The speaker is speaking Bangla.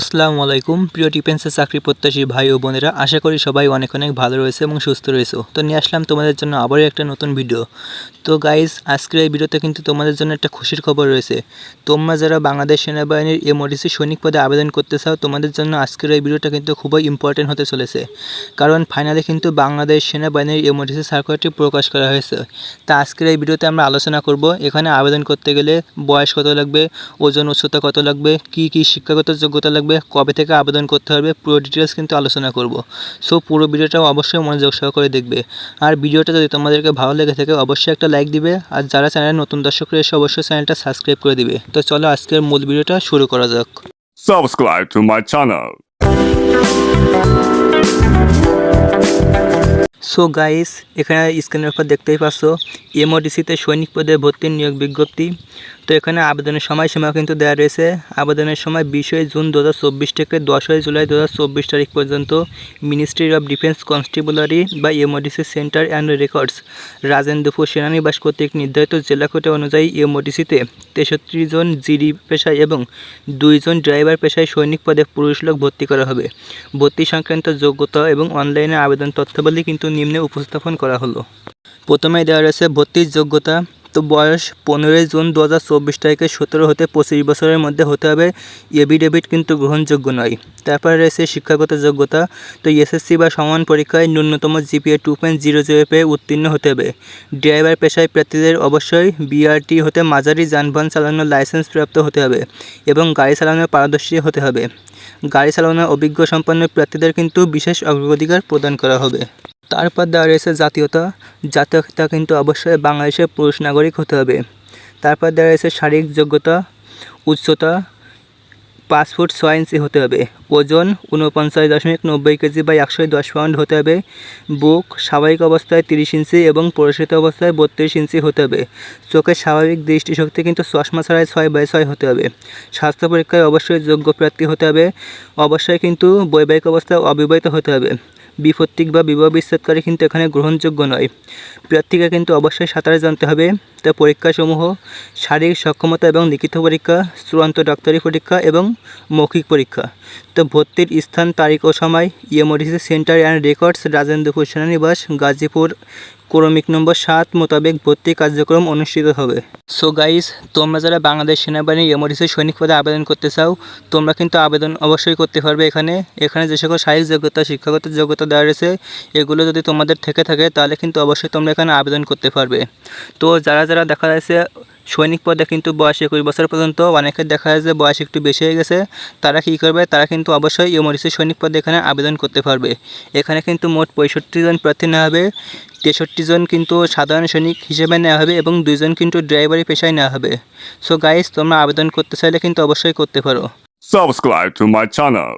আসসালামু আলাইকুম। প্রিয় ডিফেন্সের চাকরি প্রত্যাশী ভাই ও বোনেরা, আশা করি সবাই অনেক অনেক ভালো রয়েছে এবং সুস্থ রয়েছে। তো নিয়ে আসলাম তোমাদের জন্য আবারও একটা নতুন ভিডিও। তো গাইজ আজকের এই ভিডিওতে কিন্তু তোমাদের জন্য একটা খুশির খবর রয়েছে। তোমরা যারা বাংলাদেশ সেনাবাহিনীর এমওডিসি সৈনিক পদে আবেদন করতে চাও, তোমাদের জন্য আজকের এই ভিডিওটা কিন্তু খুবই ইম্পর্টেন্ট হতে চলেছে। কারণ ফাইনালে কিন্তু বাংলাদেশ সেনাবাহিনীর এমওডিসি সার্কুলারটি প্রকাশ করা হয়েছে। তা আজকের এই ভিডিওতে আমরা আলোচনা করব, এখানে আবেদন করতে গেলে বয়স কত লাগবে, ওজন উচ্চতা কত লাগবে, কি কি শিক্ষাগত যোগ্যতা লাগবে কবে থেকে আবেদন করতে হবে পুরো ডিটেলস কিন্তু আলোচনা করব। সো পুরো ভিডিওটাও অবশ্যই মনোযোগ সহকারে দেখবে। আর ভিডিওটা যদি তোমাদেরকে ভালো লেগে থাকে অবশ্যই একটা লাইক দিবে। আর যারা চ্যানেলে নতুন দর্শক রয়েছে অবশ্যই চ্যানেলটা সাবস্ক্রাইব করে দিবে। তো চলো আজকের মূল ভিডিওটা শুরু করা যাক। Subscribe to my channel. So guys এখানে স্ক্রিনের উপর দেখতেই পাচ্ছ এমওডিসিতে সৈনিক পদে ভর্তির নিয়োগ বিজ্ঞপ্তি। তো এখানে আবেদনের সময়সীমা কিন্তু দেওয়া রয়েছে। আবেদনের সময় বিশই জুন দু হাজার চব্বিশ থেকে দশই জুলাই দু হাজার চব্বিশ তারিখ পর্যন্ত মিনিস্ট্রি অফ ডিফেন্স কনস্টেবলারি বা MODC centre and records Rajendrapur সেনানিবাস কর্তৃক নির্ধারিত জেলা কোটা অনুযায়ী এমওডিসিতে তেষট্টি জন জিডি পেশায় এবং দুইজন ড্রাইভার পেশায় সৈনিক পদে পুরুষ লোক ভর্তি করা হবে। ভর্তি সংক্রান্ত যোগ্যতা এবং অনলাইনে আবেদন তথ্যাবলী কিন্তু নিম্নে উপস্থাপন করা হলো। প্রথমে দেওয়া রয়েছে ভর্তির যোগ্যতা। তো বয়স পনেরোই জুন দু হাজার চব্বিশ তারিখে সতেরো হতে পঁচিশ বছরের মধ্যে হতে হবে। এভিডেভিট কিন্তু গ্রহণযোগ্য নয়। তারপরে রয়েছে শিক্ষাগত যোগ্যতা। তো এসএসসি বা সমান পরীক্ষায় ন্যূনতম GPA two point zero zero পেয়ে উত্তীর্ণ হতে হবে। ড্রাইভার পেশায় প্রার্থীদের অবশ্যই বিআরটি হতে মাঝারি যানবাহন চালানোর লাইসেন্স প্রাপ্ত হতে হবে এবং গাড়ি চালানোর পারদর্শী হতে হবে। গাড়ি চালানোর অভিজ্ঞ সম্পন্ন প্রার্থীদের কিন্তু বিশেষ অগ্রাধিকার প্রদান করা হবে। তারপর দেওয়া রয়েছে জাতীয়তা। জাতীয়তা কিন্তু অবশ্যই বাংলাদেশের পুরুষ নাগরিক হতে হবে। তারপর দেওয়া রয়েছে শারীরিক যোগ্যতা, উচ্চতা, পাঁচ ফুট ছয় ইঞ্চি হতে হবে। ওজন উনপঞ্চাশ দশমিক নব্বই কেজি বা একশো দশ পাউন্ড হতে হবে। বুক স্বাভাবিক অবস্থায় তিরিশ ইঞ্চি এবং পরিচিত অবস্থায় বত্রিশ ইঞ্চি হতে হবে। চোখের স্বাভাবিক দৃষ্টিশক্তি কিন্তু চশমা ছাড়াই ছয় বাই ছয় হতে হবে। স্বাস্থ্য পরীক্ষায় অবশ্যই যোগ্য প্রার্থী হতে হবে। অবশ্যই কিন্তু বৈবাহিক অবস্থায় অবিবাহিত হতে হবে। বিপত্তিক বা বিবাহ বিচ্ছেদকারী কিন্তু এখানে গ্রহণযোগ্য নয়। প্রার্থীকে কিন্তু অবশ্যই সাঁতারে জানতে হবে। তার পরীক্ষাসমূহ, শারীরিক সক্ষমতা এবং লিখিত পরীক্ষা, চূড়ান্ত ডাক্তারি পরীক্ষা এবং মৌখিক পরীক্ষা। তো ভর্তির স্থান, তারিখ ও সময় EMODC centre and records, Rajendrapur সেনানিবাস, Gazipur ক্রমিক নম্বর সাত মোতাবেক ভর্তি কার্যক্রম অনুষ্ঠিত হবে। সো গাইস তোমরা যারা বাংলাদেশ সেনাবাহিনী এমওডিসি সৈনিক পদে আবেদন করতে চাও, তোমরা কিন্তু আবেদন অবশ্যই করতে পারবে এখানে। এখানে যে সকল শারীরিক যোগ্যতা, শিক্ষাগত যোগ্যতা দেওয়া রয়েছে, এগুলো যদি তোমাদের থেকে থাকে, তাহলে কিন্তু অবশ্যই তোমরা এখানে আবেদন করতে পারবে। তো যারা যারা দেখা যাচ্ছে সৈনিক পদে কিন্তু বয়স একুশ বছর পর্যন্ত অনেকের দেখা যায় যে বয়স একটু বেশি হয়ে গেছে। তারা কী করবে? তারা কিন্তু অবশ্যই এমরিসি সৈনিক পদে এখানে আবেদন করতে পারবে। এখানে কিন্তু মোট পঁয়ষট্টি জন প্রার্থী নেওয়া হবে। তেষট্টি জন কিন্তু সাধারণ সৈনিক হিসেবে নেওয়া হবে এবং দুইজন কিন্তু ড্রাইভারি পেশায় নেওয়া হবে। সো গাইস তোমরা আবেদন করতে চাইলে কিন্তু অবশ্যই করতে পারো। Subscribe to my channel.